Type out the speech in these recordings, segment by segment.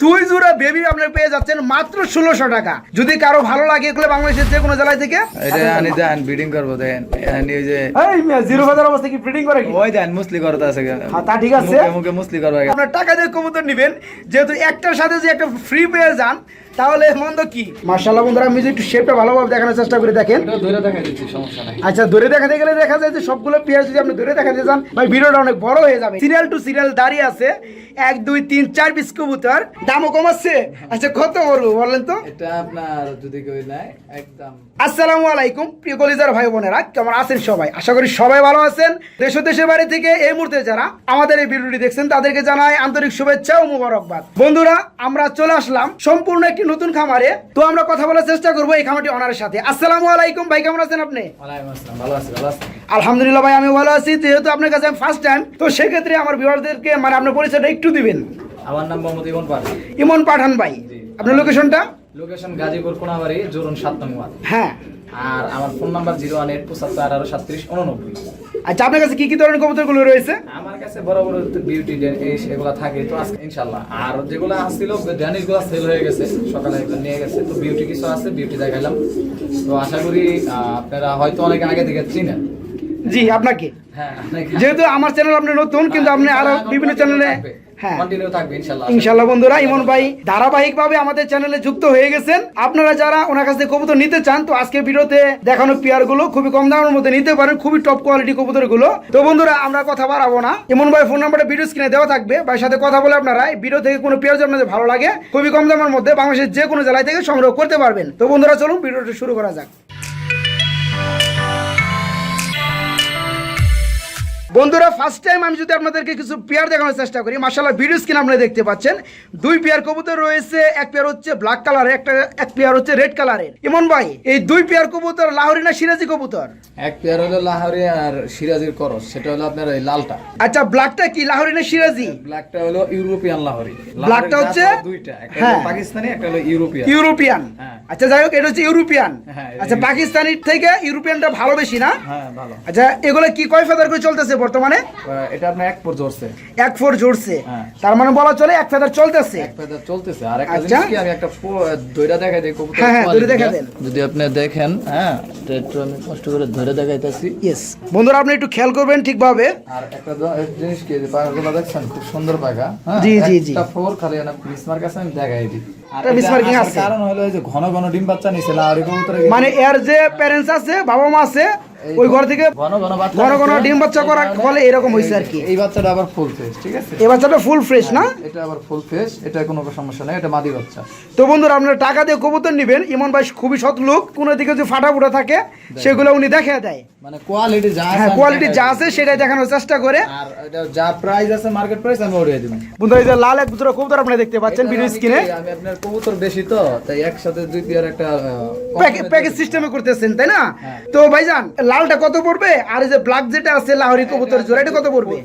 দুই জোড়া বেবি আপনার পেয়ে যাচ্ছেন মাত্র ষোলোশো টাকা। যদি কারও ভালো লাগে এগুলো বাংলাদেশের যে কোনো জেলায় থেকে। এটা আনি দেন ব্রিডিং করব দেন। যে এই জিরো বাজার অবস্থা কি ব্রিডিং করে ওই দেন মুসলি করতে আছে। হ্যাঁ, তা ঠিক আছে। মুখে মুসলি করবে। আপনার টাকা দিয়ে কবুতর নেবেন যেহেতু একটার সাথে যে একটা ফ্রি পেয়ে যান তাহলে মন্দ কি? মার্শাল্লাহ বন্ধুরা আমি যদি একটু শেপটা ভালোভাবে দেখানোর চেষ্টা করে দেখেন। এটা ধরে দেখা দিচ্ছি সমস্যা নাই। আচ্ছা ধরে দেখাতে গেলে দেখা যায় যে সবগুলো পেঁয়াজ যদি আপনি ধরে দেখাতে যান ভাই ভিডিওটা অনেক বড় হয়ে যাবে। সিরিয়াল টু সিরিয়াল দাঁড়িয়ে আছে। এক দুই তিন চার পিস কবুতর। দামও কমাচ্ছে। আচ্ছা কত বলব বললেন তো? এটা আপনার যদি কেউ নেয় একদম আসসালামু আলাইকুম প্রিয় কলিজার ভাই বোনেরা কেমন আছেন সবাই? আশা করি সবাই ভালো আছেন। দেশ দেশের বাড়ি থেকে এই মুহূর্তে যারা আমাদের এই ভিডিওটি দেখছেন তাদেরকে জানাই আন্তরিক শুভেচ্ছা ও মুবারকবাদ। বন্ধুরা আমরা চলে আসলাম সম্পূর্ণ একটি নতুন খামারে। তো আমরা কথা বলার চেষ্টা করব এই খামারটি অনারের সাথে। আসসালামু আলাইকুম ভাই কেমন আছেন আপনি? ওয়ালাইকুম আসসালাম ভালো আছি ভালো আছি। আলহামদুলিল্লাহ ভাই আমি ভালো আছি। যেহেতু আপনার কাছে আমি ফার্স্ট টাইম তো সেক্ষেত্রে আমার ভিউয়ারদেরকে মানে আপনার পরিচয়টা একটু দিবেন। আমার নাম মোহাম্মদ ইমন পার ইমন পাঠান ভাই। আপনার লোকেশনটা লোকেশন গাজীপুর কোনাবাড়ি জোরন সাত নং ওয়ার্ড। হ্যাঁ। আর আমার phone number zero one eight পঁচাত্তর আঠারো সাতত্রিশ উননব্বই। আচ্ছা আপনার কাছে কি কি ধরনের কবুতরগুলো রয়েছে? আমার কাছে বড় বড় বিউটি এগুলো থাকে তো আজকে ইনশাল্লাহ আর যেগুলো আসছিল সেল হয়ে গেছে সকালে এগুলো নিয়ে গেছে তো বিউটি কিছু আছে বিউটি দেখাইলাম। তো আশা করি আপনারা হয়তো অনেক আগে থেকে চিনেন। জি আপনাকে। হ্যাঁ যেহেতু আমার চ্যানেল আপনি নতুন কিন্তু আপনি আরও বিভিন্ন চ্যানেলে হ্যাঁ কন্টিনিউ থাকবে ইনশাল্লাহ ইনশাল্লাহ বন্ধুরা ইমন ভাই ধারাবাহিকভাবে আমাদের চ্যানেলে যুক্ত হয়ে গেছেন। আপনারা যারা ওনার কাছ কবুতর নিতে চান তো আজকের ভিডিওতে দেখানো পেয়ারগুলো খুবই কম দামের মধ্যে নিতে পারেন খুবই টপ কোয়ালিটি কবুতরগুলো। তো বন্ধুরা আমরা কথা বাড়াবো না। ইমন ভাই ফোন নাম্বারটা ভিডিও স্ক্রিনে দেওয়া থাকবে। ভাইয়ের সাথে কথা বলে আপনারা ভিডিও থেকে কোনো পেয়ার আপনাদের ভালো লাগে খুবই কম দামের মধ্যে বাংলাদেশের যে কোনো জেলায় থেকে সংগ্রহ করতে পারবেন। তো বন্ধুরা চলুন ভিডিওটা শুরু করা যাক। বন্ধুরা ফার্স্ট টাইম আমি যদি আপনাদেরকে কিছু পেয়ার দেখানোর চেষ্টা করি মাসাল্লাহ ভিডিও স্ক্রিন আপনারা দেখতে পাচ্ছেন। দুই পেয়ার কবুতর রয়েছে এক পেয়ার হচ্ছে ব্ল্যাক কালারের একটা এক পেয়ার হচ্ছে রেড কালারের ইমন ভাই এই দুই পেয়ার কবুতর লাহোরি না সিরাজি কবুতর? এক পেয়ার হলো লাহোরি আর সিরাজির করস সেটা হলো আপনার ওই লালটা। আচ্ছা ব্ল্যাকটা কি লাহোরি না সিরাজি? ব্ল্যাকটা হলো ইউরোপিয়ান লাহোরি। ব্ল্যাকটা হচ্ছে? দুইটা একটা হ্যাঁ। হলো পাকিস্তানি একটা হলো ইউরোপিয়ান। ইউরোপিয়ান। হ্যাঁ। আচ্ছা যাই হোক এটা হচ্ছে ইউরোপিয়ান। হ্যাঁ, আচ্ছা পাকিস্তানির থেকে ইউরোপিয়ানটা ভালো বেশি না? হ্যাঁ ভালো। আচ্ছা এগুলো কি কয় ফেদার করে চলতেছে বর্তমানে? এটা আপনার এক পর জোরছে এক ফোর জোরছে হ্যাঁ। তার মানে বলা চলে এক ফেদার চলতেছে। এক পেয়ার চলতেছে। আর একটা আচ্ছা। জিনিস কি আমি একটা দইটা দেখাই দিই কবুতরের হ্যাঁ, হ্যাঁ, দইটা দেন। যদি আপনি দেখেন হ্যাঁ তো একটু আমি কষ্ট করে ধরে দেখাইতেছি। বন্ধুরা আপনি একটু খেয়াল করবেন ঠিকভাবে। আর একটা জিনিস কি যে পাখাগুলো দেখছেন খুব সুন্দর পাখা হ্যাঁ? জি, জি, জি। একটা ফোর খালি না মিসমার্ক আছে আমি দেখাই দিই। কারণ হলো যে ঘন ঘন ডিম বাচ্চা নিছে মানে এর যে প্যারেন্টস আছে বাবা মা আছে ওই ঘর থেকে ঘন ঘন। ডিম বাচ্চা করার এই ফলে এরকম হয়েছে আর কি। এই বাচ্চাটা আবার ফুল ফেস ঠিক আছে? এই বাচ্চাটা ফুল ফ্রেশ না? এটা আবার ফুল ফেস এটা কোনো সমস্যা নেই এটা মাদি বাচ্চা। তো বন্ধুরা আপনারা টাকা দিয়ে কবুতর নেবেন। ইমন ভাই খুবই সৎ লোক কোনো দিকে ফাটা ফুটা থাকে সেগুলো উনি দেখে দেয়। মানে কোয়ালিটি যা হ্যাঁ কোয়ালিটি যা আছে সেটাই দেখানোর চেষ্টা করে। আর এটা যা প্রাইস আছে মার্কেট প্রাইস আমি দিব। বন্ধুরা এই যে লাল এক দুটো কবুতর আপনারা দেখতে পাচ্ছেন ভিডিও স্ক্রিনে আমি আপনার কবুতর বেশি তো তাই একসাথে দুই পেয়ার একটা প্যাকেজ সিস্টেমে করতেছেন তাই না? হ্যাঁ। তো ভাইজান লালটা কত পড়বে? আর এই যে ব্ল্যাক যেটা আছে লাহরি কবুতর জোড়া এটা কত পড়বে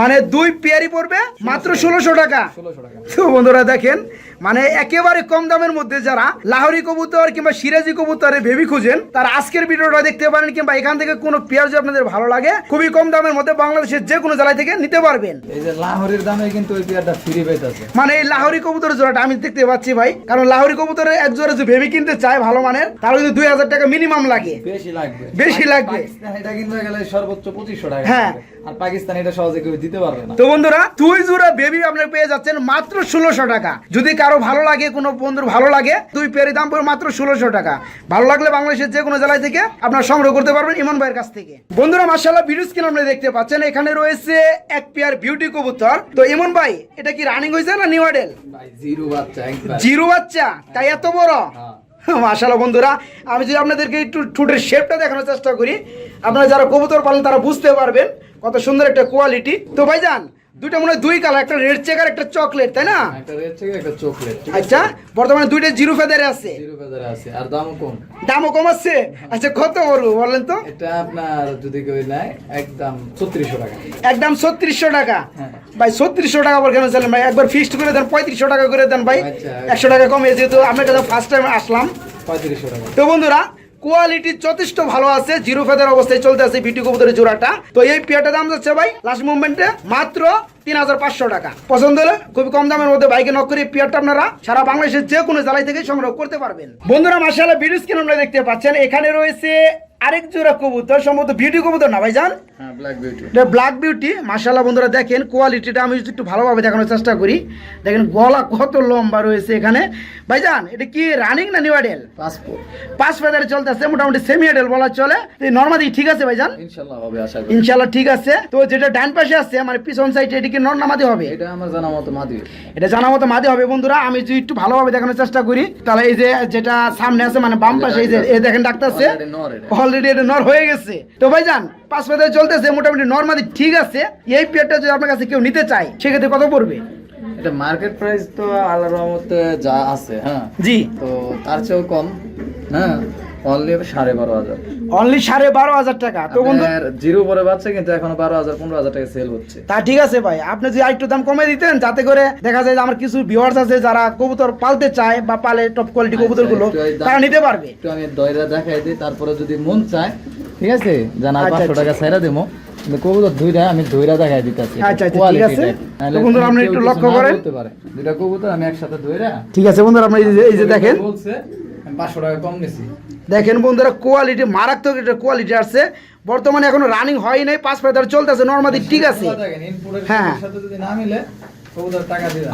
মানে দুই পেয়ারি পড়বে মাত্র ষোলোশো টাকা। ষোলোশো টাকা। তো বন্ধুরা দেখেন মানে একেবারে কম দামের মধ্যে যারা লাহোরি কবুতর কিংবা সিরাজি কবুতরে বেবি খুঁজেন তার আজকের ভিডিওটা দেখতে পারেন কিংবা এখান থেকে কোনো পেয়ার যদি আপনাদের ভালো লাগে খুবই কম দামের মধ্যে বাংলাদেশের যে কোনো জেলায় থেকে নিতে পারবেন। এই যে লাহোরের দামে কিন্তু ওই পেয়ারটা ফ্রি পাইতেছে মানে এই লাহোরি কবুতরের জোড়াটা আমি দেখতে পাচ্ছি ভাই কারণ লাহোরি কবুতরের এক জোড়া যদি বেবি কিনতে চায় ভালো মানের তাহলে কিন্তু দুই হাজার টাকা মিনিমাম লাগে। বেশি লাগবে। বেশি লাগবে। এটা কিনতে গেলে সর্বোচ্চ পঁচিশশো টাকা হ্যাঁ। আর পাকিস্তান এটা সহজে কেউ দিতে পারবে না। তো বন্ধুরা দুই জোড়া বেবি আপনার পেয়ে যাচ্ছেন মাত্র ষোলোশো টাকা। যদি কারও ভালো লাগে কোনো বন্ধুর ভালো লাগে দুই পেয়ারের দাম পড়বে মাত্র ষোলোশো টাকা। ভালো লাগলে বাংলাদেশের যে কোনো জেলায় থেকে আপনার সংগ্রহ করতে পারবেন ইমন ভাইয়ের কাছ থেকে। বন্ধুরা মার্শাল্লাহ ভিডিও স্ক্রিন আপনি দেখতে পাচ্ছেন এখানে রয়েছে এক পেয়ার বিউটি কবুতর। তো ইমন ভাই এটা কি রানিং হয়েছে না নিউ মডেল জিরো বাচ্চা জিরো বাচ্চা? তাই এত বড়? হ্যাঁ। মাশাল্লাহ বন্ধুরা আমি যদি আপনাদেরকে একটু ঠোঁটের শেপটা দেখানোর চেষ্টা করি আপনারা যারা কবুতর পালেন তারা বুঝতে পারবেন কত সুন্দর একটা কোয়ালিটি তো ভাই ভাইজান দুইটা মনে হয় দুই কালার একটা রেড চেকার একটা চকলেট তাই না? একটা রেড একটা চকলেট আচ্ছা বর্তমানে দুইটা জিরো ফেদারে আছে। জিরো ফেদারে আছে। আর দামও কম? দামও কম আছে? আচ্ছা কত বলব বলেন তো? এটা আপনার যদি কেউ নেয় একদম ছত্রিশশো টাকা। একদম ছত্রিশশো টাকা। হ্যাঁ। ভাই ছত্রিশশো টাকা বল কেন চালেন ভাই? একবার ফিক্সড করে দেন পঁয়ত্রিশশো টাকা করে দেন ভাই। আচ্ছা। একশো টাকা কমে যেহেতু আপনার কাছে ফার্স্ট টাইম আসলাম। পঁয়ত্রিশশো টাকা। তো বন্ধুরা কোয়ালিটি যথেষ্ট ভালো আছে, জিরো ফেদার অবস্থায় চলতে আছে বিটি কবুতরের জোড়াটা। তো এই পেয়ারটা দাম যাচ্ছে ভাই লাস্ট মুভমেন্টে মাত্র তিন হাজার পাঁচশো টাকা। পছন্দ হলে খুবই কম দামের মধ্যে বাইকে নক করে পিয়ারটা আপনারা সারা বাংলাদেশের যে কোনো জেলায় থেকে সংগ্রহ করতে পারবেন। বন্ধুরা মাসে ভিডিও স্ক্রিন আপনারা দেখতে পাচ্ছেন। এখানে রয়েছে আরেক জোড়া কবুতর সম্ভবত বিউটি কবুতর না ভাইজান? হ্যাঁ ব্ল্যাক বিউটি এটা ব্ল্যাক বিউটি মাশাআল্লাহ বন্ধুরা দেখেন কোয়ালিটিটা আমি যদি একটু ভালোভাবে দেখানোর চেষ্টা করি দেখেন গলা কত লম্বা রয়েছে এখানে। ভাইজান এটা কি রানিং না নিউ আইডেল পাঁচ ফেদারে চলতেছে মোটামুটি সেমি আইডেল বলা চলে। নর্মাদি ঠিক আছে ভাইজান? ইনশাল্লাহ আশা করি। ইনশাআল্লাহ ঠিক আছে। তো যেটা ডান পাশে আছে মানে পিছন সাইডে এটা কি নর নামাদি হবে? এটা আমার জানা মতো মাদি। এটা জানা মতো মাদি হবে বন্ধুরা আমি যদি একটু ভালোভাবে দেখানোর চেষ্টা করি তাহলে এই যে যেটা সামনে আছে মানে বাম পাশে এই যে দেখেন নর এটা। অলরেডি এটা নর হয়ে গেছে। তো ভাই যান পাঁচ ফেদারে চলতেছে মোটামুটি নর্মালি ঠিক আছে। এই পেয়ারটা যদি আপনার কাছে কেউ নিতে চায় সেক্ষেত্রে কত পড়বে? এটা মার্কেট প্রাইস তো আল্লাহর রহমতে যা আছে হ্যাঁ। জি। তো তার চেয়েও কম হ্যাঁ। অনলি সাড়ে বারো হাজার। অনলি সাড়ে বারো হাজার টাকা। তো বন্ধু জিরো পরে পাচ্ছে কিন্তু এখনও বারো হাজার পনেরো হাজার টাকা সেল হচ্ছে। তা ঠিক আছে ভাই আপনি যদি আরেকটু দাম কমে দিতেন যাতে করে দেখা যায় যে আমার কিছু ভিউয়ার্স আছে যারা কবুতর পালতে চায় বা পালে টপ কোয়ালিটি কবুতরগুলো তারা নিতে পারবে। একটু আমি দয়রা দেখাই দিই তারপরে যদি মন চায় ঠিক আছে? জানা আচ্ছা, পাঁচশো আচ্ছা। টাকা ছাইরা দেবো। কিন্তু কবুতর দুইটা আমি দইরা দেখাই দিতেছি আচ্ছা, আচ্ছা, ঠিক আছে। বন্ধুরা, আপনি একটু লক্ষ্য করেন। দুইটা কবুতর আমি একসাথে দইরা ঠিক আছে বন্ধুরা আপনি এই যে- দেখেন। বলছে আমি পাঁচশো টাকা কম নিছি। দেখেন বন্ধুরা কোয়ালিটি মারাত্মক এটা কোয়ালিটি আসছে। বর্তমানে এখন রানিং হয় নাই পাঁচ ফেদার চলতেছে নর্মাদি ঠিক আছে। হ্যাঁ।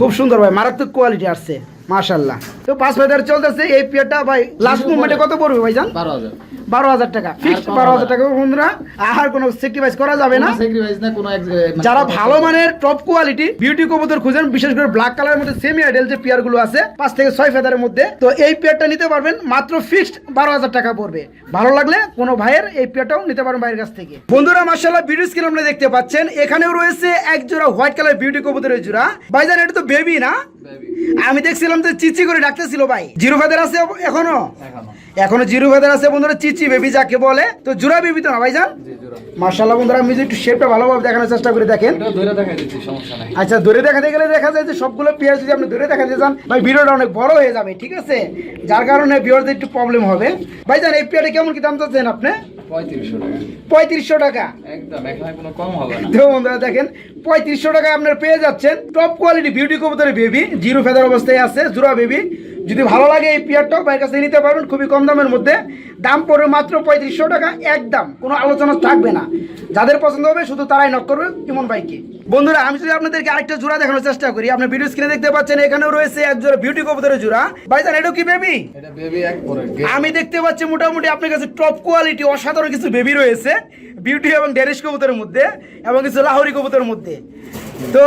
খুব সুন্দর ভাই মারাত্মক কোয়ালিটি আসছে। মাশাল্লাহ তো পাঁচ ফেদার চলতেছে এই পেয়ারটা ভাই লাস্ট মুভমেন্টে কত পড়বে ভাই জান বারো হাজার। বারো হাজার টাকা ফিক্সড বারো হাজার টাকা বন্ধুরা আর কোনো সেক্রিফাইস করা যাবে না। স্যাক্রিফাইস না কোনো মানে যারা ভালো মানের টপ কোয়ালিটি বিউটি কবুতর খুঁজেন বিশেষ করে ব্ল্যাক কালারের মধ্যে সেমি আইডেল যে পেয়ারগুলো আছে পাঁচ থেকে ছয় ফেদারের মধ্যে তো এই পেয়ারটা নিতে পারবেন মাত্র ফিক্সড বারো হাজার টাকা পড়বে। ভালো লাগলে কোনো ভাইয়ের এই পেয়ারটাও নিতে পারবেন ভাইয়ের কাছ থেকে। বন্ধুরা মার্শাল্লাহ ভিডিও স্ক্রিন আপনারা দেখতে পাচ্ছেন এখানেও রয়েছে এক জোড়া হোয়াইট কালার বিউটি কবুতরের জোড়া। ভাইজান এটা তো বেবি না। আমি দেখছিলাম যে চিচি করে ডাকতেছিল ভাই। জিরো ফেদার আছে এখনও? এখনও। জিরো ফেদার আছে বন্ধুরা চিচি বেবি যাকে বলে। তো জুরা বেবি তো না ভাইজান? মার্শাল্লাহ বন্ধুরা আমি যদি একটু শেপটা ভালোভাবে দেখানোর চেষ্টা করে দেখেন। আচ্ছা ধরে দেখাতে গেলে দেখা যায় যে সবগুলো পেঁয়াজ যদি আপনি ধরে দেখাতে চান ভাই ভিডিওটা অনেক বড় হয়ে যাবে ঠিক আছে? যার কারণে একটু প্রবলেম হবে। ভাই জান এই কেমন কি দাম চাচ্ছেন আপনি? পঁয়ত্রিশশো টাকা। তো বন্ধুরা দেখেন পঁয়ত্রিশশো টাকায় আপনার পেয়ে যাচ্ছেন। টপ কোয়ালিটি বিউটি কবুতরের বেবি জিরো ফেদার অবস্থায় আছে জুরা বেবি যদি ভালো লাগে এই পেয়ারটাও ভাইয়ের কাছে নিতে পারবেন খুবই কম দামের মধ্যে। দাম পড়বে মাত্র পঁয়ত্রিশশো টাকা একদম কোনো আলোচনা থাকবে না। যাদের পছন্দ হবে শুধু তারাই নক করবে ইমন ভাইকে। বন্ধুরা আমি যদি আপনাদেরকে আরেকটা জোড়া দেখানোর চেষ্টা করি আপনার ভিডিও স্ক্রিনে দেখতে পাচ্ছেন এখানেও রয়েছে এক জোড়া বিউটি কবুতরের জোড়া। ভাইজান এটাও কি বেবি এটা আমি দেখতে পাচ্ছি মোটামুটি আপনার কাছে টপ কোয়ালিটি অসাধারণ কিছু বেবি রয়েছে বিউটি এবং ডেরিশ কবুতরের মধ্যে এবং কিছু লাহোরি কবুতরের মধ্যে। তো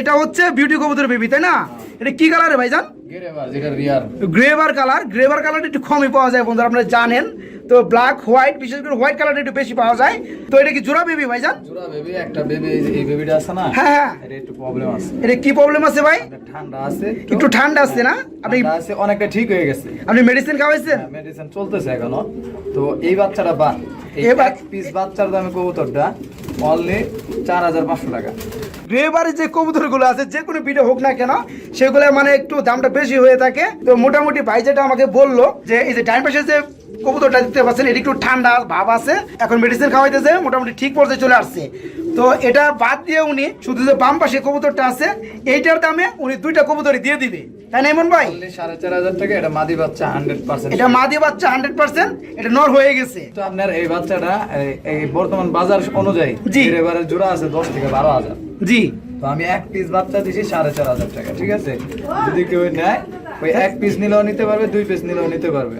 এটা হচ্ছে বিউটি কবুতরের বেবি তাই না? এটা কি কালারে ভাইজান? গ্রেভার কালার গ্রেভার কালারটা একটু কমই পাওয়া যায় বন্ধুরা আপনারা জানেন। তো ব্ল্যাক হোয়াইট বিশেষ করে হোয়াইট কালারটা একটু বেশি পাওয়া যায়। তো এটা কি জোড়া বেবি ভাইজান? জোড়া বেবি একটা বেবি এই বেবিটা আছে না হ্যাঁ হ্যাঁ। এটা একটু প্রবলেম আছে এটা কি প্রবলেম আছে ভাই? ঠান্ডা আছে একটু ঠান্ডা আসছে না? আপনি আছে অনেকটা ঠিক হয়ে গেছে আপনি মেডিসিন খাওয়াইছেন? মেডিসিন চলতেছে এখনও। তো এই বাচ্চাটা বা এই পিস বাচ্চার দামে কবুতরটা অনলি চার হাজার পাঁচশো টাকা। গ্রেভারে যে কবুতরগুলো আছে, যে কোনো ভিডিও হোক না কেন সেগুলো মানে একটু দামটা বেশি হয়ে থাকে। তো মোটামুটি ভাই যেটা আমাকে বলল যে, এই যে টাইম পাশে যে কবুতরটা দিতে পাচ্ছেন, এটি একটু ঠান্ডা ভাব আছে। এখন মেডিসিন খাওয়াইতেছে, মোটামুটি ঠিক পর্যায়ে চলে আসছে। তো এটা বাদ দিয়ে উনি শুধু যে বাম পাশে কবুতরটা আছে এইটার দামে উনি দুইটা কবুতরই দিয়ে দিবে। তাই না এমন ভাই? সাড়ে চার হাজার টাকা এটা মাদি বাচ্চা হান্ড্রেড পার্সেন্ট এটা মা বাচ্চা হান্ড্রেড পার্সেন্ট এটা নর হয়ে গেছে। তো আপনার এই বাচ্চাটা এই- এই বর্তমান বাজার অনুযায়ী জি। এবারে জোড়া আছে দশ থেকে বারো হাজার। জি। তো আমি এক পিস বাচ্চা দিছি সাড়ে চার হাজার টাকা ঠিক আছে? যদি কেউ নেয় ওই এক পিস নিলেও নিতে পারবে দুই পিস নিলেও নিতে পারবে।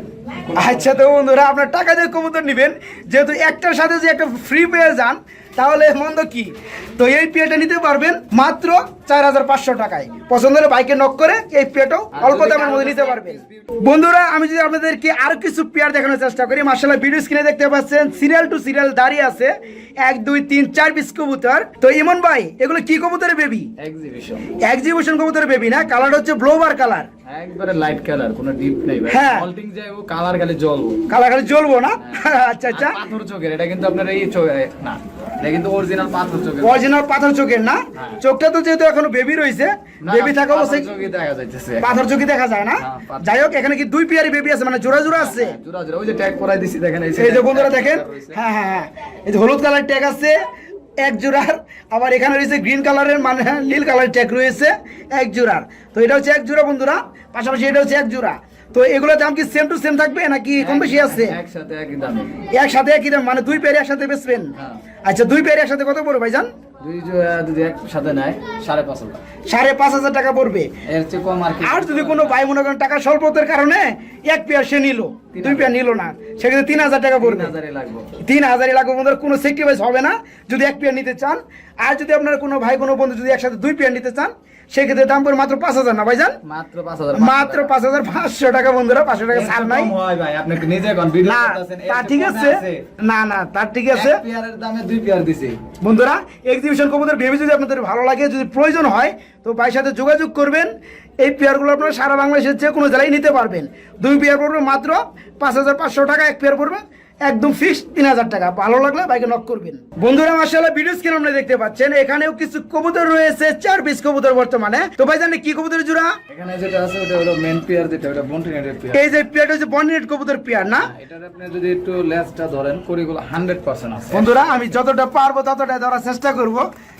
আচ্ছা তো বন্ধুরা আপনার টাকা দিয়ে কবুতর নেবেন। যেহেতু একটার সাথে যে একটা ফ্রি পেয়ে যান তাহলে মন্দ কি? তো এই পেয়েটা নিতে পারবেন মাত্র চার হাজার পাঁচশো টাকায়। পছন্দ হলে বাইকে নক করে এই পেয়েটাও অল্প দামের মধ্যে নিতে পারবেন। বন্ধুরা আমি যদি আপনাদেরকে আরও কিছু পেয়ার দেখানোর চেষ্টা করি মার্শাল্লাহ ভিডিও স্ক্রিনে দেখতে পাচ্ছেন সিরিয়াল টু সিরিয়াল দাঁড়িয়ে আছে। এক দুই তিন চার পিস কবুতর। তো ইমন ভাই এগুলো কি কবুতরের বেবি এক্সিবিশন এক্সিবিশন কবুতরের বেবি না কালার হচ্ছে ব্লোবার কালার একবারে লাইট কালার কোনো ডিপ নেই ভাই। মল্টিং যায় কালার খালি জ্বলবো। কালার খালি জ্বলবো না? আচ্ছা আচ্ছা। পাথর চোখের এটা কিন্তু আপনার এই না। এটা কিন্তু অরিজিনাল পাথর চোখের। অরিজিনাল পাথর চোখের না। চোখটা তো যেহেতু এখনও বেবি রয়েছে না, বেবি থাকা অবস্থায় চোখই দেখা যাইতেছে। পাথর চোখে দেখা যায় না? যাই হোক এখানে কি দুই পেয়ারি বেবি আছে? মানে জোড়া জোড়া আছে? জোড়া জোড়া। ওই যে ট্যাগ করাই দিছি দেখেন এই যে বন্ধুরা দেখেন। হ্যাঁ হ্যাঁ হ্যাঁ। এই যে হলুদ কালার ট্যাগ আছে। এক জোড়ার আবার এখানে রয়েছে গ্রিন কালারের মানে নীল কালারের ট্যাগ রয়েছে এক জোড়ার। তো এটা হচ্ছে এক জোড়া বন্ধুরা পাশাপাশি এটা হচ্ছে এক জোড়া। তো এগুলোর দাম কি সেম টু সেম থাকবে নাকি কম বেশি আছে? একসাথে একই দাম। একসাথে একই দাম মানে দুই পেয়ারে একসাথে বেচবেন হ্যাঁ। আচ্ছা দুই পেয়ারে একসাথে কত পড়বে ভাইজান? সাড়ে পাঁচ হাজার। টাকা পড়বে। আর যদি কোনো ভাই মনে করেন টাকা স্বল্পতার কারণে এক পেয়ার সে নিল দুই পেয়ার নিল না সেক্ষেত্রে তিন হাজার টাকা তিন পড়বে তিন হাজারই লাগবে বন্ধুরা কোনো সেক্রিফাইস হবে না। যদি এক পেয়ার নিতে চান আর যদি আপনার কোনো ভাই কোনো বন্ধু যদি একসাথে দুই পেয়ার নিতে চান সেক্ষেত্রে দাম পড়বে মাত্র পাঁচ হাজার না ভাইজান? মাত্র পাঁচ হাজার পাঁচশো টাকা। বন্ধুরা পাঁচশো টাকা ছাড় নাই। না তা ঠিক আছে। না না তার ঠিক আছে। বন্ধুরা এক্সিবিশন কবুতর ভেবে যদি আপনাদের ভালো লাগে যদি প্রয়োজন হয় তো ভাইয়ের সাথে যোগাযোগ করবেন। এই পেয়ারগুলো আপনারা সারা বাংলাদেশের যে কোনো জেলায় নিতে পারবেন। দুই পেয়ার পড়বে মাত্র পাঁচ হাজার পাঁচশো টাকা এক পেয়ার পড়বে। একদম ফিক্স তিন হাজার টাকা। ভালো লাগলে বাইকে নক করবেন। বন্ধুরা মাসাল্লাহ ভিডিও স্ক্রিন আপনারা দেখতে পাচ্ছেন। এখানেও কিছু কবুতর রয়েছে চার পিস কবুতর বর্তমানে। তো ভাই জানেন কি কবুতর জোড়া? এখানে যেটা আছে ওটা হলো মেন পেয়ার যেটা ওটা পেয়ার এই যে পেয়ারটা হচ্ছে কবুতর পেয়ার না? এটার আপনি যদি একটু লেসটা ধরেন করিগুলো হান্ড্রেড পার্সেন্ট আছে। বন্ধুরা আমি যতটা পারব ততটা ধরার চেষ্টা করব।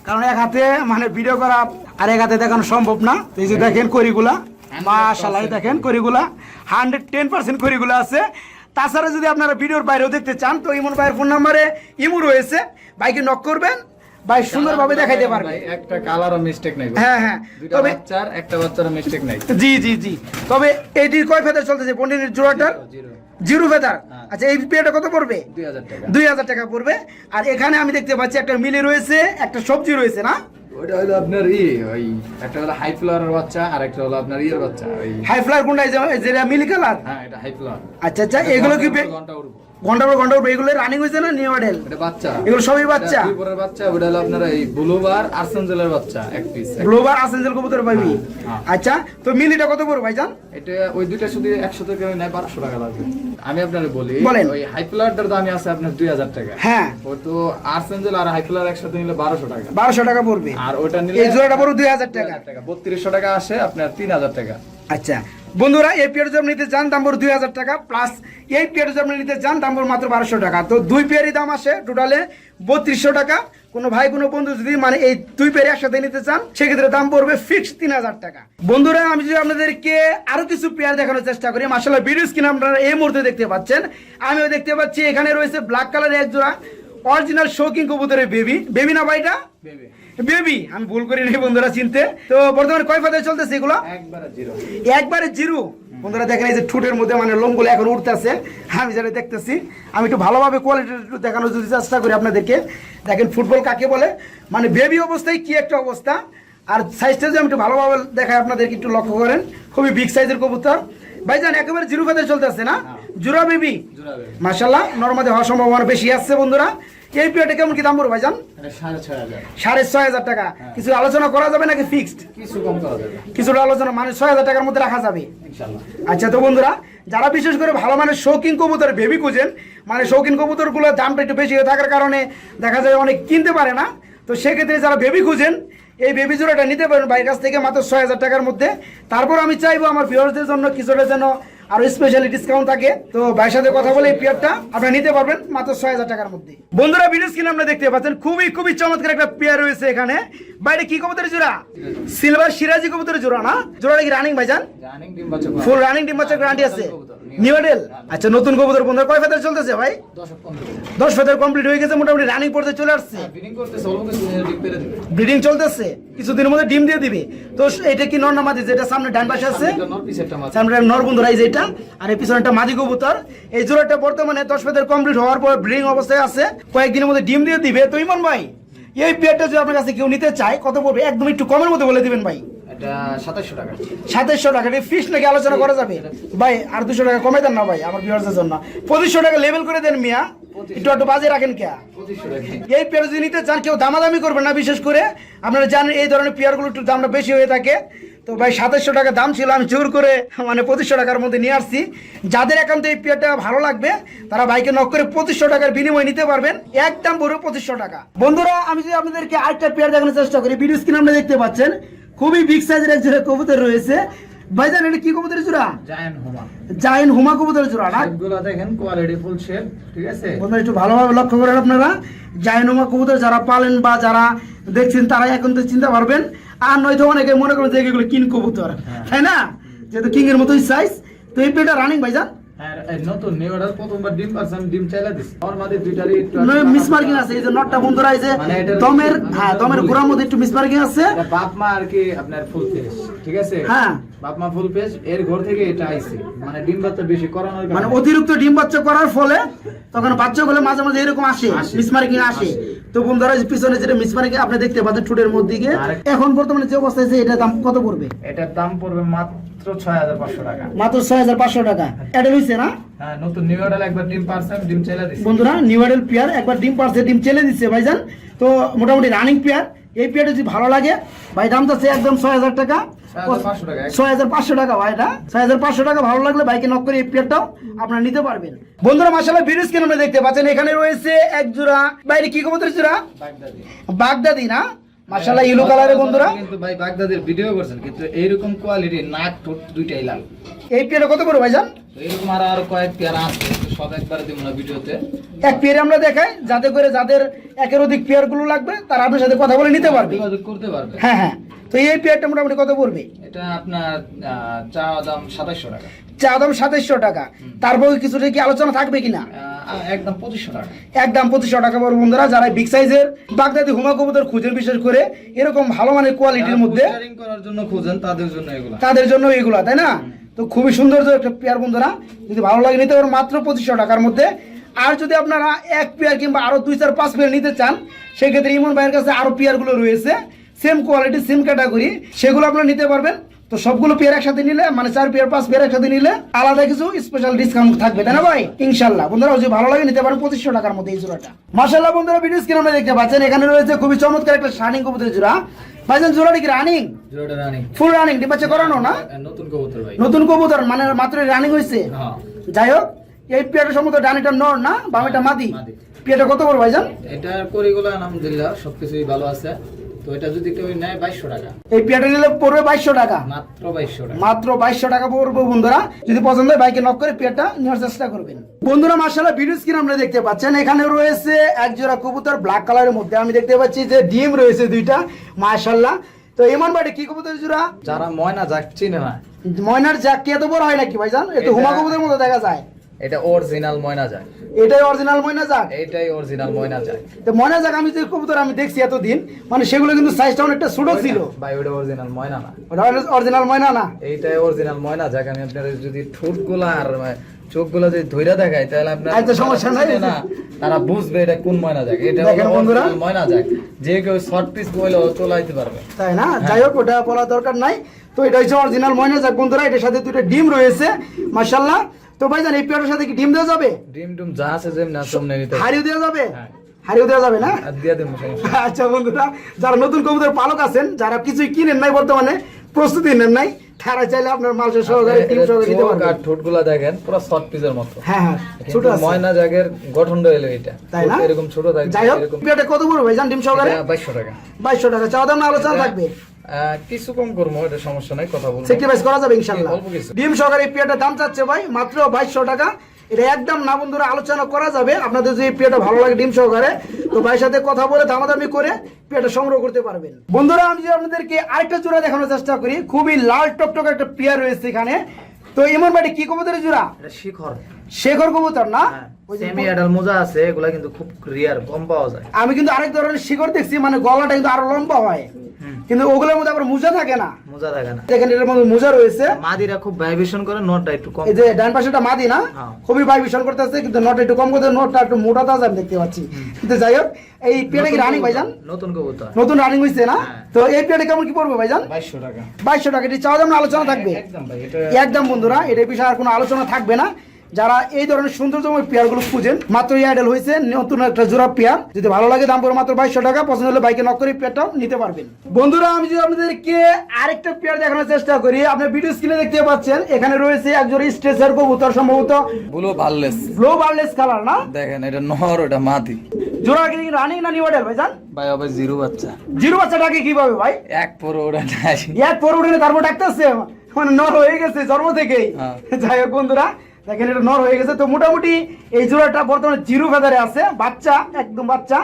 কারণ এক হাতে মানে ভিডিও করা আর এক হাতে দেখানো সম্ভব না। এই যে দেখেন করিগুলা মাশাল্লাহ এই দেখেন করিগুলা হান্ড্রেড টেন পার্সেন্ট করিগুলা আছে। তাছাড়া যদি আপনারা ভিডিওর বাইরেও দেখতে চান তো ইমন ভাইয়ের ফোন নাম্বারে ইমু রয়েছে। বাইকে নক করবেন ভাই সুন্দরভাবে দেখাইতে পারবে। একটা কালারও মিস্টেক নাই হ্যাঁ হ্যাঁ। তবে বাচ্চার একটা বাচ্চার মিস্টেক নাই। জি জি জি। তবে এটির কয় ফেদার চলতেছে? পন্ডিনের জোড়াটার? জিরো ফেদার হ্যাঁ। আচ্ছা এই পেয়ারটা কত পড়বে? দুই হাজার টাকা পড়বে। আর এখানে আমি দেখতে পাচ্ছি একটা মিলি রয়েছে একটা সবজি রয়েছে না? ওটা হলো আপনার ই ওই একটা হলো হাই ফ্লোরের বাচ্চা আর একটা হলো আপনার ইয়ের বাচ্চা ওই হাই ফ্লার কোনটা যেটা মিলি কালার? হ্যাঁ এটা হাই ফ্লোর আচ্ছা আচ্ছা এগুলো কি ঘণ্টা উড়বো। ঘণ্টা পর ঘণ্টা পর এগুলো রানিং হয়েছে না নিউ মডেল এটা বাচ্চা। এগুলো সবই বাচ্চা? এটা বাচ্চা ওটা হলো আপনার এই ব্লুবার আর্সেঞ্জেলের বাচ্চা এক পিস আসেঞ্জেল কবুতর পাবি। হ্যাঁ। আচ্ছা তো মিলিটা কত পড়বে ভাইজান? এটা ওই দুইটা শুধু একশো টাকা নেয় বারোশো টাকা লাগবে। আমি আপনার বলি ওই হাই ফ্লাওয়ারটার দামই আছে আপনার দুই হাজার টাকা। হ্যাঁ। ও তো আর্সেঞ্জেল আর হাই ফ্লাওয়ার একসাথে নিলে বারোশো টাকা। বারোশো টাকা পড়বে। আর ওটা নিলে এই জোড়াটা পড়বে দুই হাজার টাকা। টাকা। বত্রিশশো টাকা আসে আপনার তিন হাজার টাকা। আচ্ছা বন্ধুরা, এই পেয়ার আপনি নিতে চান দাম দুই হাজার টাকা প্লাস এই পেয়ার আপনি নিতে চান দাম মাত্র বারোশো টাকা। তো দুই পেয়ারই দাম আসে টোটালে বত্রিশশো টাকা। কোনো ভাই, কোনো বন্ধু যদি মানে এই দুই পেয়ার একসাথে নিতে চান, সেক্ষেত্রে দাম পড়বে ফিক্স তিন হাজার টাকা। বন্ধুরা, আমি যদি আপনাদেরকে আরও কিছু পেয়ার দেখানোর চেষ্টা করি মাসাল্লাহ ভিডিও স্ক্রিন আপনারা এই মুহূর্তে দেখতে পাচ্ছেন। আমিও দেখতে পাচ্ছি, এখানে রয়েছে ব্ল্যাক কালারের এক জোড়া অরিজিনাল শৌকিং কবুতরের বেবি বেবি না ভাইটা? বেবি আমি ভুল করি নাই বন্ধুরা চিনতে। তো বর্তমানে কয় ফাদায় চলতেছে এগুলো? একবারে জিরো। একবারে জিরো? বন্ধুরা দেখেন এই যে ঠোঁটের মধ্যে মানে লোমগুলো এখন উঠতেছে আমি যেটা দেখতেছি আমি একটু ভালোভাবে কোয়ালিটি একটু দেখানোর যদি চেষ্টা করি আপনাদেরকে। দেখেন ফুটবল কাকে বলে? মানে বেবি অবস্থায় কি একটা অবস্থা? আর সাইজটা যদি আমি একটু ভালোভাবে দেখাই আপনাদেরকে একটু লক্ষ্য করেন। খুবই বিগ সাইজের কবুতর। ভাইজান একেবারে জিরো ফেদার চলতেছে না? জুরা বেবি মাসাল্লাহ নর্মাদে হওয়ার সম্ভাবনা বেশি আসছে বন্ধুরা। এই পিরিয়ডে কেমন কি দাম পড়বে ভাইজান? সাড়ে ছয় হাজার। টাকা। কিছু আলোচনা করা যাবে নাকি ফিক্সড কিছু কম করা যাবে। কিছুটা আলোচনা মানে ছয় হাজার টাকার মধ্যে রাখা যাবে। আচ্ছা তো বন্ধুরা যারা বিশেষ করে ভালো মানের শৌখিন কবুতর বেবি খুঁজেন মানে শৌখিন কবুতরগুলোর দামটা একটু বেশি হয়ে থাকার কারণে দেখা যায় অনেক কিনতে পারে না। তো সেক্ষেত্রে যারা বেবি খুঁজেন এই বেবি জোড়াটা নিতে পারেন বাইরের কাছ থেকে মাত্র ছয় হাজার টাকার মধ্যে। তারপর আমি চাইব আমার ভিউয়ার্সদের জন্য কিছুটা যেন আরও স্পেশালি ডিসকাউন্ট থাকে। তো ভাইয়ের সাথে কথা বলে এই পেয়ারটা আপনারা নিতে পারবেন মাত্র ছয় হাজার টাকার মধ্যে। বন্ধুরা ভিডিও স্ক্রিনে আপনারা দেখতে পাচ্ছেন খুবই খুবই চমৎকার একটা পেয়ার রয়েছে এখানে। বাইরে কি কবুতরের জোড়া? সিলভার সিরাজি কবুতরের জোড়া না? জোড়াটা কি রানিং ভাইজান? ফুল রানিং ডিম বাচ্চা গ্যারান্টি আছে। নিউ মডেল আচ্ছা নতুন কবুতর বন্ধুরা কয় ফেদার চলতেছে ভাই? দশ ফেদার কমপ্লিট। হয়ে গেছে মোটামুটি রানিং পড়তে চলে আসছে। ব্রিডিং চলতেছে? কিছুদিনের মধ্যে ডিম দিয়ে দিবে। তো এটা কি নর না মাদি যেটা সামনে ডান পাশে আছে? সামনে নর বন্ধুরা এই যে এটা। আর এই পিছনে একটা মাদি কবুতর। এই জোড়াটা বর্তমানে দশ ফেদার কমপ্লিট হওয়ার পর ব্রিডিং অবস্থায় আছে। কয়েকদিনের মধ্যে ডিম দিয়ে দিবে। তো ইমন ভাই এই পেয়ারটা যদি আপনার কাছে কেউ নিতে চায় কত পড়বে? একদম একটু কমের মধ্যে বলে দিবেন ভাই। সাতাশশো টাকা। ফিস নাকি আলোচনা করা যাবে? ভাই আর দুশো টাকা দেন না ভাই আমার ভিউয়ার্সের জন্য। পঁচিশশো টাকা লেভেল করে দেন মিয়া। একটু একটু বাজে রাখেন কে? এই পেয়ার যদি নিতে চান কেউ দামাদামি করবেন না বিশেষ করে। আপনারা জানেন এই ধরনের পেয়ারগুলো একটু দামটা বেশি হয়ে থাকে। তো ভাই সাতাশশো টাকা দাম ছিল আমি জোর করে মানে পঁচিশশো টাকার মধ্যে নিয়ে আসছি। যাদের একান্ত এই পেয়ারটা ভালো লাগবে তারা বাইকে নক করে পঁচিশশো টাকার বিনিময়ে নিতে পারবেন। একদম পুরো পঁচিশশো টাকা। বন্ধুরা আমি যদি আপনাদেরকে আরেকটা পেয়ার দেখানোর চেষ্টা করি ভিডিও স্ক্রিন আপনারা দেখতে পাচ্ছেন। খুবই বিগ সাইজের এক জোড়া কবুতর রয়েছে। ভাইজান এটা কি কবুতরের জোড়া জায়ান্ট হুমা জাইন হুমা কবুতরের জোড়া না? শেপগুলো দেখেন কোয়ালিটি ফুল শেপ ঠিক আছে? বন্ধুরা একটু ভালোভাবে লক্ষ্য করেন আপনারা। জাইনুমা কবুতর যারা পালেন বা যারা দেখছেন তারা এখন তো চিন্তা পারবেন। আর নয়তো অনেকে মনে করেন যে এগুলো কিং কবুতর তাই না? যেহেতু কিং এর মতোই সাইজ তো এই পেটা রানিং ভাইজান? আর নতুন নিউ অর্ডার প্রথমবার ডিম পারছেন ডিম চাইলা দিস আমার মাঝে দুইটারই একটু মিস মার্কিং আছে। এই যে নটটা বন্ধুরা এই যে মানে দমের হ্যাঁ দমের গোড়ার মধ্যে একটু মিস মার্কিং আছে। বাপ মা আর কি আপনার ফুল পেজ ঠিক আছে? হ্যাঁ। বাপ মা ফুল পেজ এর ঘর থেকে এটা আইছে। মানে ডিম বাচ্চা বেশি করানোর মানে অতিরিক্ত ডিম বাচ্চা করার ফলে তখন বাচ্চাগুলো মাঝে মাঝে এরকম আসে আসে। মিস মার্কিং আসে। তো বন্ধুরা পিছনে যেটা মিস মার্কিং আপনি দেখতে পাচ্ছেন ঠোঁটের মধ্যে গিয়ে এখন বর্তমানে যে অবস্থা আছে এটা দাম কত পড়বে? এটার দাম পড়বে মাত্র ছয় হাজার পাঁচশো টাকা। মাত্র ছয় হাজার পাঁচশো টাকা। এটা হয়েছে না? হ্যাঁ নতুন নিউ অর্ডার একবার ডিম ডিম দিস বন্ধুরা নিউ পেয়ার একবার ডিম পারছে ডিম চেলে ভাইজান। তো মোটামুটি রানিং পেয়ার এই পেয়ারটা যদি ভালো লাগে ভাই দাম চাচ্ছে একদম ছয় হাজার টাকা। ছয় হাজার পাঁচশো টাকা ভাই এটা ছয় হাজার পাঁচশো টাকা ভালো লাগলে বাইকে নক করে এই পেয়ারটাও আপনারা নিতে পারবেন। বন্ধুরা মাসাল্লাহ ভিডিও স্ক্রিন আমরা দেখতে পাচ্ছেন। এখানে রয়েছে এক জোড়া বাইরে কি কবুতর জোড়া? বাগদাদি। বাগদাদি না? মাসাল্লাহ ইলো কালারের বন্ধুরা কিন্তু ভাই বাগদাদির ভিডিও করছেন কিন্তু এইরকম কোয়ালিটি নাক ঠোঁট দুইটাই লাল। এই কত করে ভাইজান? এরকম আর আরও কয়েক পেয়ার আছে সব একবারে দিব না ভিডিওতে এক পেয়ারে আমরা দেখাই যাতে করে যাদের একের অধিক পেয়ারগুলো লাগবে তারা আপনার সাথে কথা বলে নিতে পারবে। যোগাযোগ করতে পারবে। হ্যাঁ হ্যাঁ। তো এই পেয়ারটা মোটামুটি কত পড়বে? এটা আপনার চা দাম সাতাশশো টাকা। চা দাম সাতাইশশো টাকা। তারপর কিছুটা কি আলোচনা থাকবে কিনা? একদম পঁচিশশো টাকা। একদম পঁচিশশো টাকা পড়বে বন্ধুরা যারা বিগ সাইজের বাগদাদি হুমা কবুতর খুঁজেন বিশেষ করে এরকম ভালো মানের কোয়ালিটির মধ্যে করার জন্য খুঁজেন তাদের জন্য এগুলা। তাদের জন্য এগুলো তাই না? তো খুবই সুন্দর একটা পেয়ার বন্ধুরা যদি ভালো লাগে নিতে পারেন মাত্র পঁচিশশো টাকার মধ্যে। আর যদি আপনারা এক পেয়ার কিংবা আরও দুই চার পাঁচ পেয়ার নিতে চান সেক্ষেত্রে ইমন ভাইয়ের কাছে আরও পেয়ারগুলো রয়েছে। সেম কোয়ালিটি সেম ক্যাটাগরি সেগুলো আপনারা নিতে পারবেন। তো সবগুলো পেয়ার একসাথে নিলে মানে চার পেয়ার পাঁচ পেয়ার একসাথে নিলে আলাদা কিছু স্পেশাল ডিসকাউন্ট থাকবে। তাই না ভাই? ইনশাল্লাহ বন্ধুরা যদি ভালো লাগে নিতে পারেন পঁচিশশো টাকার মধ্যে এই জোড়াটা। মাসাল্লাহ বন্ধুরা ভিডিও স্ক্রিন আমরা দেখতে পাচ্ছেন। এখানে রয়েছে খুবই চমৎকার একটা শার্নিং কবুতরের জোড়া। ভাইজান জোড়াটি কি রানিং ফুল রানিং করানো না? নতুন কবুতর ভাই। নতুন কবুতর মানে মাত্র রানিং হয়েছে? হ্যাঁ। যাই হোক এই পেয়ারটা সম্ভবত ডানিটা নর না? বামেটা মাদি? মাদি। পেয়ারটা কত বড় ভাইজান? এটার করিগুলো আলহামদুলিল্লাহ সবকিছুই ভালো আছে। তো এটা যদি কেউ নেয় বাইশশো টাকা। এই নিলে পড়বে বাইশশো টাকা। মাত্র বাইশশো টাকা। মাত্র বাইশশো টাকা পড়বে বন্ধুরা। যদি পছন্দ হয় বাইকে নক করে নেওয়ার চেষ্টা করবেন। বন্ধুরা মার্শাল্লাহ ভিডিও স্ক্রিন দেখতে পাচ্ছেন। এখানে রয়েছে এক জোড়া কবুতর ব্ল্যাক কালারের মধ্যে। আমি দেখতে পাচ্ছি যে ডিম রয়েছে দুইটা মার্শাল্লাহ তো এমন বাড়ি কি কবুতর জোড়া? যারা ময়না যাক চিনে না। ময়নার জাক কি এত বড় হয় নাকি ভাইজান? একটু হুমা কবুতরের মতো দেখা যায়। এটা অরিজিনাল ময়না যায় এটাই অরিজিনাল ময়না জাক এইটাই অরিজিনাল ময়না তো মনে যাক আমি যে কবুতর আমি দেখছি এতদিন মানে সেগুলো কিন্তু সাইজটা অনেকটা ছোট ছিল। ভাই ওটা অরিজিনাল ময়না না। ওটা অরিজিনাল ময়না না? এইটাই অরিজিনাল ময়না আমি আপনার যদি ঠোঁটগুলা আর চোখগুলা যদি ধৈরা দেখাই তাহলে আপনার আচ্ছা, সমস্যা নাই। না তারা বুঝবে এটা কোন ময়না যাক এটা বন্ধুরা। ময়না যাক যে কেউ শর্ট পিস বইলেও চলাইতে পারবে। তাই না? যাই হোক ওটা বলার দরকার নাই। তো এটা হচ্ছে অরিজিনাল ময়না যাক বন্ধুরা এটার সাথে দুটো ডিম রয়েছে। মাশাল্লাহ তো ভাই জান এই পেয়ারের সাথে কি ডিম দেওয়া যাবে? ডিম টুম যা আছে যেমন আছে তেমনি নিতে। হারিয়ে দেওয়া যাবে? হ্যাঁ। হারিয়ে দেওয়া যাবে না? আর দিয়ে দেবো আচ্ছা বন্ধুরা যারা নতুন কবুতর পালক আছেন যারা কিছুই কিনেন নাই বর্তমানে প্রস্তুতি নেন নাই তারা চাইলে আপনার মাংসের সহকারে ডিম সহকারে দিতে পারবেন। আর ঠোঁটগুলা দেখেন পুরো শর্ট পিসের মতো। হ্যাঁ হ্যাঁ ছোট আছে। ময়না জাগের গঠনটা হলো এটা। তাই না? এরকম ছোট থাকে যাই হোক এরকম পেয়ারটা কত বড় ভাই জান ডিম সহকারে? বাইশশো টাকা। বাইশশো টাকা। চাওয়া দাম আলোচনা থাকবে? কিছু কম করব এটা সমস্যা নাই কথা বলব। সেক্রিফাইস করা যাবে কিছু। ডিম সহকারে এই পেয়ারটার দাম চাচ্ছে ভাই মাত্র বাইশশো টাকা। এটা একদম না বন্ধুরা আলোচনা করা যাবে। আপনাদের যদি ভালো লাগে ডিম সহকারে তো ভাইয়ের সাথে কথা বলে দামাদামি করে পেয়ারটা সংগ্রহ করতে পারবেন। বন্ধুরা আমি আপনাদেরকে আরেকটা জোড়া দেখানোর চেষ্টা করি খুবই লাল টকটক একটা পেয়ার রয়েছে এখানে। তো এমন বাড়ি কি কবুতরের জোড়া? এটা শিখর। শেখর কবুতর না? হ্যাঁ, সেমি অ্যাডাল মোজা আছে এগুলা কিন্তু খুব রিয়ার কম পাওয়া যায়। আমি কিন্তু আরেক ধরনের শিখর দেখছি মানে গলাটা কিন্তু আরও লম্বা হয়। কিন্তু ওগুলোর মধ্যে আবার মোজা থাকে না। মোজা থাকে না। দেখেন এটার মধ্যে মোজা রয়েছে। মাদিরা খুব ভাইব্রেশন করে নটটা একটু কম এই যে ডান পাশেটা মাদি না হ্যাঁ। খুবই ভাইব্রেশন করতেছে কিন্তু নট একটু কম করতে নটটা একটু মোটা তাজা আমি দেখতে পাচ্ছি। কিন্তু যাই হোক এই পেটে কি রানিং ভাইজান? নতুন কবুতর। নতুন রানিং হয়েছে না? হ্যাঁ। তো এই পেটে কেমন কি পড়বে ভাইজান? বাইশশো টাকা। বাইশশো টাকা এটি চাওয়া দাম আলোচনা থাকবে? একদম ভাই এটা একদম বন্ধুরা এটা বিষয়ে আর কোনো আলোচনা থাকবে না। যারা এই ধরনের সৌন্দর্যময় পেয়ারগুলো খুঁজেন মাত্র আইডল হয়েছে নতুন একটা জোড়া পেয়ার। যদি ভালো লাগে দাম পড়ে মাত্র বাইশশো টাকা পছন্দ হলে বাইকে নক করে পেয়ারটাও নিতে পারবেন। বন্ধুরা আমি যদি আপনাদেরকে আরেকটা পেয়ার দেখানোর চেষ্টা করি আপনি ভিডিও স্ক্রিনে দেখতে পাচ্ছেন এখানে রয়েছে এক জোড়া স্ট্রেসের কবুতর সম্ভবত। বলো ভাললেস ব্লো বার্লেস কালার না? দেখেন এটা নহর ওটা মাটি জোড়া কি রানিং না নিউ মডেল ভাইজান? ভাই হবে জিরো বাচ্চা। জিরো বাচ্চাটাকে কীভাবে ভাই? এক পর ওটা নাই এক পর উঠে তারপর ডাকতেছে মানে নর হয়ে গেছে জন্ম থেকেই। হ্যাঁ। যাই হোক বন্ধুরা দেখেন এটা নর হয়ে গেছে। তো মোটামুটি এই জোড়াটা বর্তমানে জিরো ফেদারে আছে। বাচ্চা, একদম বাচ্চা।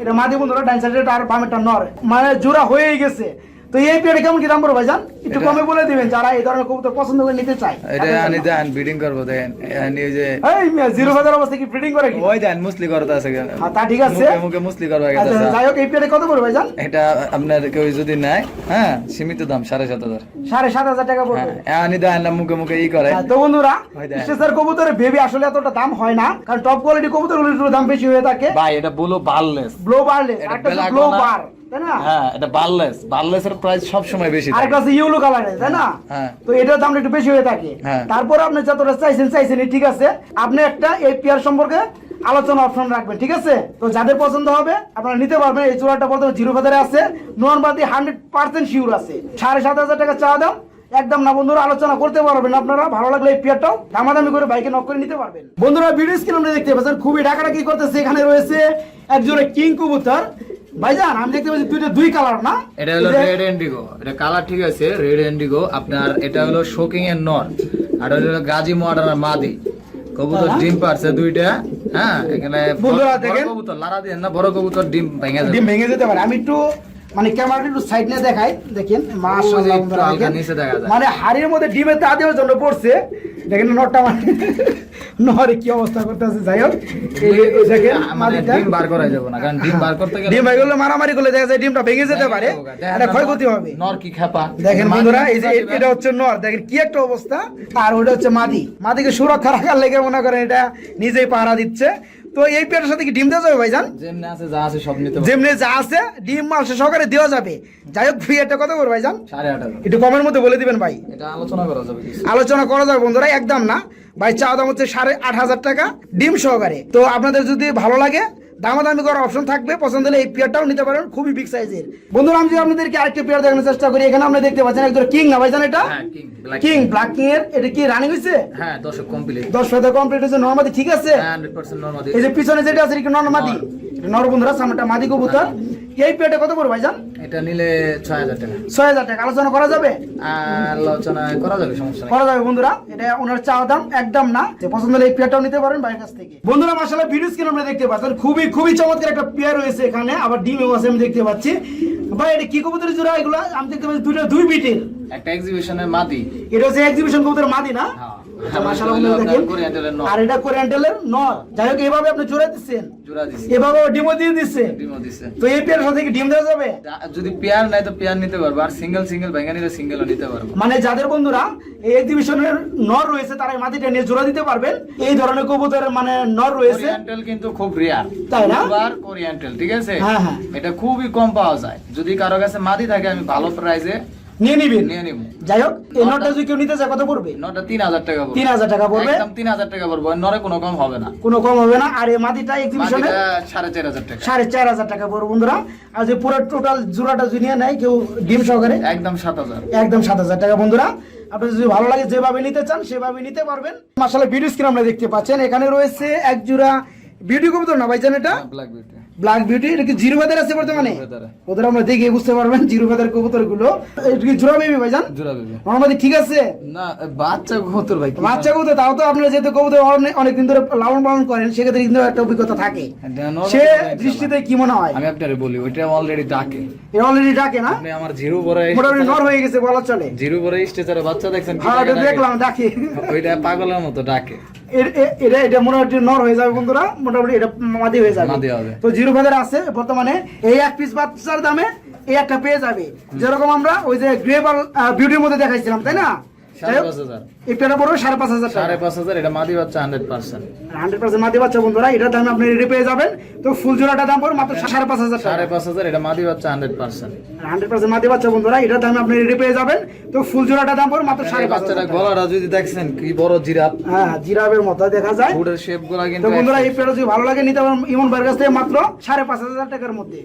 এটা মাদি বন্ধুরা ডাইন সাইডে আর বামেরটা নর। মানে জোড়া হয়েই গেছে। তো এই পেয়ারে কেমন কি দাম পড়বে ভাইজান? একটু কমে বলে দিবেন যারা এই ধরনের কবুতর পছন্দ করে নিতে চায়। এটা আনি দেন বিডিং করব দেখেন আনি যে এই মিয়া, জিরো অবস্থা কি ফিটিং করে কি? ওই দেন মুসলি করতে আছে কেন? হ্যাঁ, তা ঠিক আছে। মুখে মুখে মুসলি করবা আচ্ছা যাই হোক এই পেয়ারে কত পড়বে ভাইজান? এটা আপনার কেউ যদি নেয় হ্যাঁ সীমিত দাম সাড়ে সাত হাজার। সাড়ে সাত হাজার টাকা পড়বে। হ্যাঁ আনি দেন না মুখে মুখে ই করে। হ্যাঁ, তো বন্ধুরা। স্টেসার কবুতরের বেবি আসলে এতটা দাম হয় না কারণ টপ কোয়ালিটি কবুতরগুলোর দাম বেশি হয়ে থাকে। ভাই এটা বলো বাললেস ব্লো বারলে এটা একটা ব্লো? বার তাই না? হ্যাঁ এটা বাললেস বাললেসের প্রাইস সব সময় বেশি থাকে। আরেকটা আছে কালারের তাই না? হ্যাঁ। তো এটার দামটা একটু বেশি হয়ে থাকে। তারপর আপনি যতটা চাইছেন চাইছেন ঠিক আছে? আপনি একটা এই পেয়ার সম্পর্কে আলোচনা অপশন রাখবেন ঠিক আছে? তো যাদের পছন্দ হবে আপনারা নিতে পারবেন। এই চূড়াটা বর্তমানে জিরো ফেদারে আছে। হান্ড্রেড পার্সেন্ট শিওর আছে। সাড়ে সাত হাজার টাকা চাওয়া দাম। একদম না বন্ধুরা আলোচনা করতে পারবেন আপনারা। ভালো লাগলে এই পেয়ারটাও দামাদামি করে বাইকে নক করে নিতে পারবেন। বন্ধুরা ভিডিও স্ক্রিন আমরা দেখতে পাচ্ছেন। খুবই ডাকাটা কি করতেছে। এখানে রয়েছে একজোড়ে কিং কবুতর। ভাইজান আমি দেখতে পাচ্ছি দুইটা দুই কালার না? এটা হলো রেড এন্ডিগো এটা কালার ঠিক আছে রেড এন্ডিগো আপনার এটা হলো শোকিং এর নর আর এটা হলো গাজী মডার্ন মাদি। কবুতর। ডিম পারছে দুইটা হ্যাঁ? এখানে। কবুতর লারা দিয়ে না বড় কবুতর ডিম ভেঙে ডিম ভেঙে যেতে পারে। আমি একটু মানে ক্যামেরাটা একটু সাইড নিয়ে দেখাই দেখেন। মানে হাড়ির মধ্যে ডিমের তা দেওয়ার জন্য পড়ছে। দেখেন নটটা মানে নহরে কি অবস্থা করতেছে যাই হোক। দেখেন মানে ডিম বার করা যাবে না কারণ ডিম বার করতে গেলে ডিম ভাই গুলো মারামারি করলে দেখা যায় ডিমটা ভেঙে যেতে পারে। এটা ক্ষয়ক্ষতি হবে। নর কি খেপা। দেখেন বন্ধুরা এই যে এটা হচ্ছে নর। দেখেন কি একটা অবস্থা। আর ওটা হচ্ছে মাদি মাদিকে সুরক্ষা রাখার লেগে মনে করেন এটা নিজেই পাহারা দিচ্ছে। তো এই পেটের সাথে কি ডিম দেওয়া যাবে ভাইজান? যেমনি আছে যা আছে সব নিতে যেমনে যা আছে ডিম মাল সে সহকারে দেওয়া যাবে। যাই হোক একটা কথা বলব ভাইজান। সাড়ে আট হাজার। একটু কমের মধ্যে বলে দিবেন ভাই। এটা আলোচনা করা যাবে আলোচনা করা যাবে বন্ধুরা একদম না। ভাই চা দাম হচ্ছে সাড়ে আট হাজার টাকা ডিম সহকারে। তো আপনাদের যদি ভালো লাগে দামাদামি করার অপশন থাকবে পছন্দ হলে এই পেয়ারটাও নিতে পারেন খুবই বিগ সাইজের বন্ধুরা আমি যদি আপনাদেরকে আরেকটি পেয়ার দেখানোর চেষ্টা করি এখানে আপনি দেখতে পাচ্ছেন একদম কিং না ভাইজান এটা? হ্যাঁ কিং ব্ল্যাক কিং এর। এটা কি রানিং হইছে? হ্যাঁ দশক কমপ্লিট দশ শতক কমপ্লিট হইছে নর্মাদি ঠিক আছে? হান্ড্রেড পার্সেন্ট নর্মাদি। এই যে পিছনে যেটা আছে এটা নরমাদি? নর বন্ধুরা সামনেটা মাদি কবুতর। এই পেয়ারটা কত পড়বে ভাইজান? এটা নিলে ছয় হাজার টাকা। ছয় হাজার টাকা। আলোচনা করা যাবে? আলোচনা করা যাবে সমস্যা করা যাবে বন্ধুরা। এটা ওনার চাওয়া দাম একদম না। যে পছন্দ হলে এই পেয়ারটাও নিতে পারেন বাইরের কাছ থেকে। বন্ধুরা মাসাল্লাহ ভিডিও স্ক্রিন আমরা দেখতে পাচ্ছেন খুবই খুবই চমৎকার একটা পেয়ার রয়েছে এখানে। আবার ডিম আছে আমি দেখতে পাচ্ছি। ভাই এটা কি কবুতরের জোড়া এগুলো? আমি দেখতে পাচ্ছি দুইটা দুই বিটের। একটা এক্সিবিশনের মাদি। এটা হচ্ছে এক্সিবিশন কবুতরের মাদি না? আচ্ছা, মাশাআল্লাহ বন্ধুরা দেখেন। কোরিয়ান্টালের নর। আর এটা কোরিয়ান্টেলের নর। যাই হোক এভাবে আপনি জোড়া দিচ্ছেন। এভাবে ডিমও দিয়ে দিচ্ছেন। তো এই পেয়ার সাথে কি ডিম দেওয়া যাবে? যদি পেয়ার নাই তো পেয়ার নিতে পারব। আর সিঙ্গেল সিঙ্গেল ভেঙে নিলে সিঙ্গেলও নিতে পারব। মানে যাদের বন্ধুরা এই এক্সিবিশনের নর রয়েছে তারা মাটিটা নিয়ে জোড়া দিতে পারবেন। এই ধরনের কবুতরের মানে নর রয়েছে। কোরিয়ান্টাল কিন্তু খুব রেয়ার তাই না? আর কোরিয়ান্টাল ঠিক আছে? হ্যাঁ, হ্যাঁ। এটা খুবই কম পাওয়া যায়। যদি কারও কাছে মাটি থাকে আমি ভালো প্রাইসে নিয়ে নিবেন? নিয়ে নিব। যাই হোক এই নটটা যদি কেউ নিতে চায় কত পড়বে? টাকা পড়বে। টাকা পড়বে? একদম তিন হাজার টাকা পড়বে। নরে কোনো কম হবে না। কোনো কম হবে না। আর এই মাটিটা এক্সিবিশনে মাদিটা সাড়ে চার হাজার টাকা। সাড়ে চার হাজার টাকা পড়বে বন্ধুরা। আর যে পুরো টোটাল জোড়াটা যদি নিয়ে নেয় কেউ ডিম সহকারে? একদম সাত হাজার। একদম সাত হাজার টাকা বন্ধুরা। আপনার যদি ভালো লাগে যেভাবে নিতে চান সেভাবে নিতে পারবেন। মাসালা ভিডিও স্ক্রিন আমরা দেখতে পাচ্ছেন। এখানে রয়েছে এক জোড়া বিউটি কবুতর না ভাইজান এটা? ব্ল্যাক বিউটি ব্ল্যাক বিউটি এটা কি জিরো ফেদার আছে বর্তমানে? ওদের আমরা দেখে বুঝতে পারবেন জিরো ফেদার কবুতরগুলো এটা কি জোড়া বেবি ভাইজান? জোড়া বেবি ঠিক আছে? না বাচ্চা কবুতর ভাই বাচ্চা কবুতর তাও তো আপনারা যেহেতু কবুতর অনেক ধরে লালন পালন করেন সেক্ষেত্রে কিন্তু একটা অভিজ্ঞতা থাকে। সে দৃষ্টিতে কি মনে হয়? আমি আপনারে বলি ওইটা অলরেডি ডাকে। অলরেডি ডাকে না? আপনি আমার জিরো পরে মোটামুটি নর হয়ে গেছে বলা চলে। জিরো পরে স্টেজারে বাচ্চা দেখছেন হ্যাঁ? দেখলাম ডাকে। ওইটা পাগলের মতো ডাকে। এটা এটা মোটামুটি নর হয়ে যাবে বন্ধুরা। মোটামুটি এটা মাদি হয়ে যাবে। তো জিরো ফেদার আছে বর্তমানে এই এক পিস বাচ্চার দামে এই একটা পেয়ে যাবে। যেরকম আমরা ওই যে গ্রেবাল বিউটির মধ্যে দেখাইছিলাম তাই না? সাড়ে পাঁচ হাজার। এই পেয়ারা পড়বে সাড়ে পাঁচ হাজার সাড়ে পাঁচ হাজার এটা মাদি বাচ্চা হান্ড্রেড পার্সেন্ট হান্ড্রেড পার্সেন্ট মাদি বাচ্চা বন্ধুরা এটার দামে আপনি রেডি পেয়ে যাবেন। তো ফুল জোড়াটা দাম পড়বে মাত্র সাড়ে পাঁচ হাজার সাড়ে পাঁচ হাজার এটা মাদি বাচ্চা হান্ড্রেড পার্সেন্ট হান্ড্রেড পার্সেন্ট মাদি বাচ্চা বন্ধুরা এটার দামে আপনি রেডি পেয়ে যাবেন। তো ফুল জোড়াটা দাম পড়বে মাত্র সাড়ে পাঁচ হাজার গলাটা যদি দেখছেন কি বড় হ্যাঁ জিরাবের মতো দেখা যায়। ফুডের শেপগুলা কিন্তু বন্ধুরা এই পেয়ারা যদি ভালো লাগে নিতে পারেন ইমন ভাইয়ের কাছ থেকে মাত্র সাড়ে পাঁচ হাজার টাকার মধ্যে।